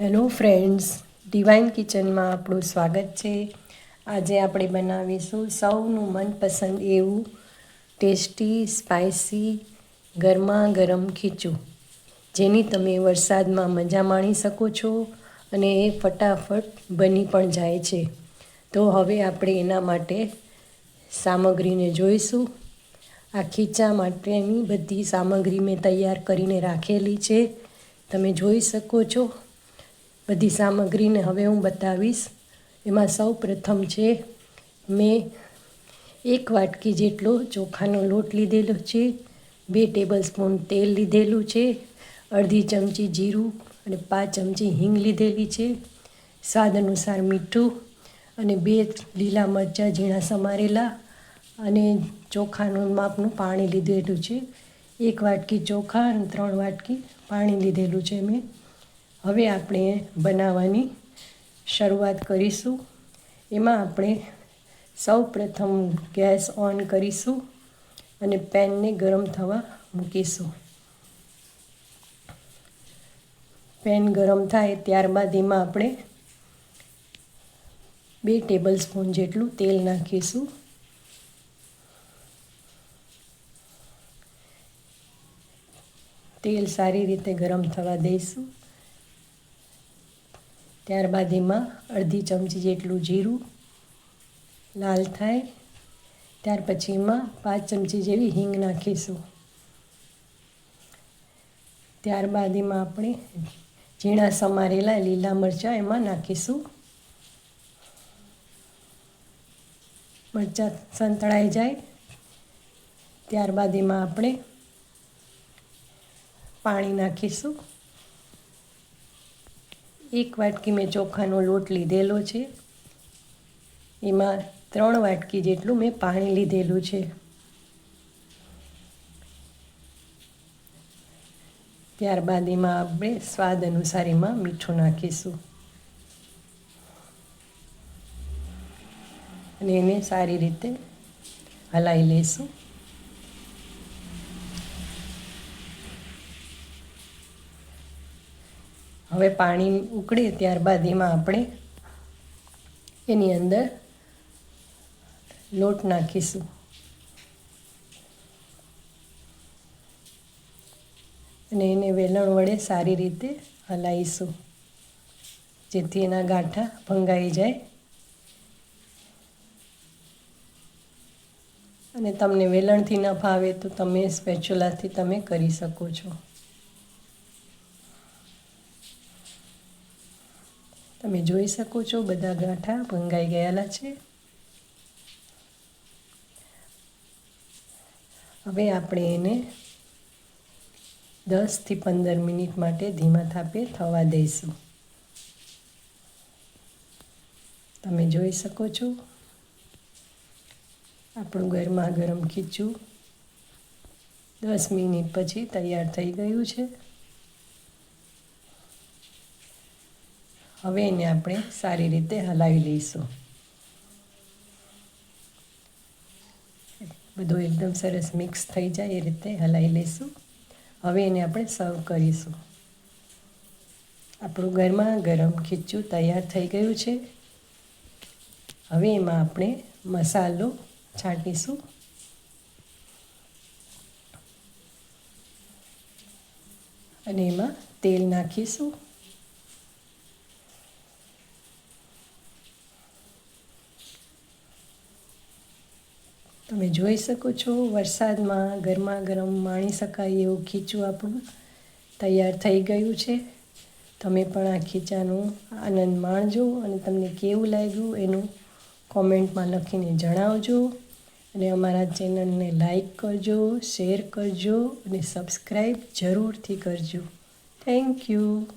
Hello friends divine કિચનમાં આપણું સ્વાગત છે. આજે આપણે બનાવીશું સૌનું મનપસંદ એવું ટેસ્ટી સ્પાઇસી ગરમા ગરમ ખીચું, જેની તમે વરસાદમાં મજા માણી શકો છો અને એ ફટાફટ બની પણ જાય છે. તો હવે આપણે એના માટે સામગ્રીને જોઈશું. આ ખીચા માટેની બધી સામગ્રી મેં તૈયાર કરીને રાખેલી છે. તમે જોઈ શકો છો. બધી સામગ્રીને હવે હું બતાવીશ. એમાં સૌ પ્રથમ છે, મેં એક વાટકી જેટલો ચોખાનો લોટ લીધેલો છે, બે ટેબલ સ્પૂન તેલ લીધેલું છે, અડધી ચમચી જીરું અને પાંચ ચમચી હિંગ લીધેલી છે, સ્વાદ અનુસાર મીઠું અને બે લીલા મરચાં ઝીણા સમારેલા અને ચોખાનું માપનું પાણી લીધેલું છે. એક વાટકી ચોખા અને ત્રણ વાટકી પાણી લીધેલું છે મેં. હવે આપણે બનાવવાની શરૂઆત કરીશું. એમાં આપણે સૌ પ્રથમ ગેસ ઓન કરીશું અને પેનને ગરમ થવા મૂકીશું. પેન ગરમ થાય ત્યારબાદ એમાં આપણે બે ટેબલ સ્પૂન જેટલું તેલ નાખીશું. તેલ સારી રીતે ગરમ થવા દઈશું. ત્યારબાદ એમાં અડધી ચમચી જેટલું જીરું લાલ થાય. ત્યાર પછી એમાં પાંચ ચમચી જેવી હિંગ નાખીશું. ત્યારબાદ એમાં આપણે ઝીણા સમારેલા લીલા મરચાં એમાં નાખીશું. મરચાં સંતળાઈ જાય. ત્યારબાદ એમાં આપણે પાણી નાખીશું. એક વાટકી મેં ચોખાનો લોટ લીધેલો છે. એમાં ત્રણ વાટકી જેટલું મેં પાણી લીધેલું છે. ત્યારબાદ એમાં આપણે સ્વાદ અનુસાર એમાં મીઠું નાખીશું. અને એને સારી રીતે હલાવી લઈશું. હવે પાણી ઉકળે ત્યારબાદ એમાં આપણે એની અંદર લોટ નાખીશું. અને એને વેલણ વડે સારી રીતે હલાવીશું. જેથી એના ગાંઠા ભંગાઈ જાય. અને તમને વેલણથી ન ફાવે તો તમે સ્પેચ્યુલાથી તમે કરી શકો છો. તમે જોઈ શકો છો, બધા ગાંઠા ભંગાઈ ગયેલા છે. હવે આપણે એને દસથી પંદર મિનિટ માટે ધીમા થાપે થવા દઈશું. તમે જોઈ શકો છો, આપણું ગરમા ગરમ ખીચું દસ મિનિટ પછી તૈયાર થઈ ગયું છે. હવે એને આપણે સારી રીતે હલાવી લઈશું. બધું એકદમ સરસ મિક્સ થઈ જાય એ રીતે હલાવી લઈશું. હવે એને આપણે સર્વ કરીશું. આપણું ગરમા ગરમ ખીચું તૈયાર થઈ ગયું છે. હવે એમાં આપણે મસાલો છાંટીશું. અને એમાં તેલ નાખીશું. તમે જોઈ શકો છો, વરસાદમાં ગરમા ગરમ માણી શકાય એવું ખીચું આપણું તૈયાર થઈ ગયું છે. તમે પણ આ ખીચાનો આનંદ માણજો અને તમને કેવું લાગ્યું એનું કોમેન્ટમાં લખીને જણાવજો. અને અમારા ચેનલને લાઈક કરજો, શેર કરજો અને સબસ્ક્રાઈબ જરૂરથી કરજો. Thank you.